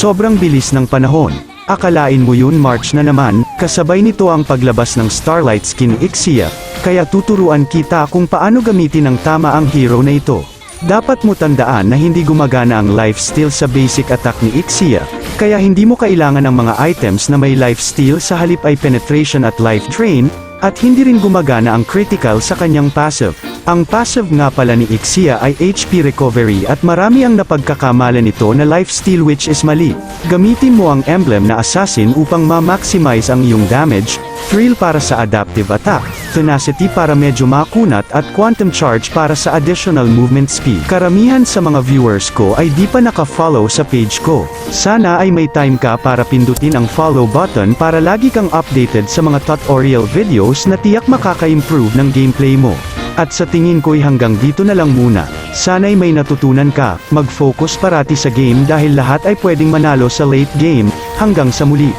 Sobrang bilis ng panahon. Akalain mo yun March na naman, kasabay nito ang paglabas ng Starlight skin Ixia, kaya tuturuan kita kung paano gamitin ng tama ang hero na ito. Dapat mo tandaan na hindi gumagana ang lifesteal sa basic attack ni Ixia, kaya hindi mo kailangan ng mga items na may lifesteal sa halip ay penetration at life drain, at hindi rin gumagana ang critical sa kanyang passive. Ang passive nga pala ni Ixia ay HP recovery at marami ang napagkakamalan nito na lifesteal which is mali. Gamitin mo ang emblem na assassin upang ma-maximize ang iyong damage, thrill para sa adaptive attack, tenacity para medyo makunat at quantum charge para sa additional movement speed. Karamihan sa mga viewers ko ay di pa naka-follow sa page ko. Sana ay may time ka para pindutin ang follow button para lagi kang updated sa mga tutorial videos na tiyak makaka-improve ng gameplay mo. At sa tingin ko'y hanggang dito na lang muna. Sana'y may natutunan ka, mag-focus parati sa game dahil lahat ay pwedeng manalo sa late game, hanggang sa muli.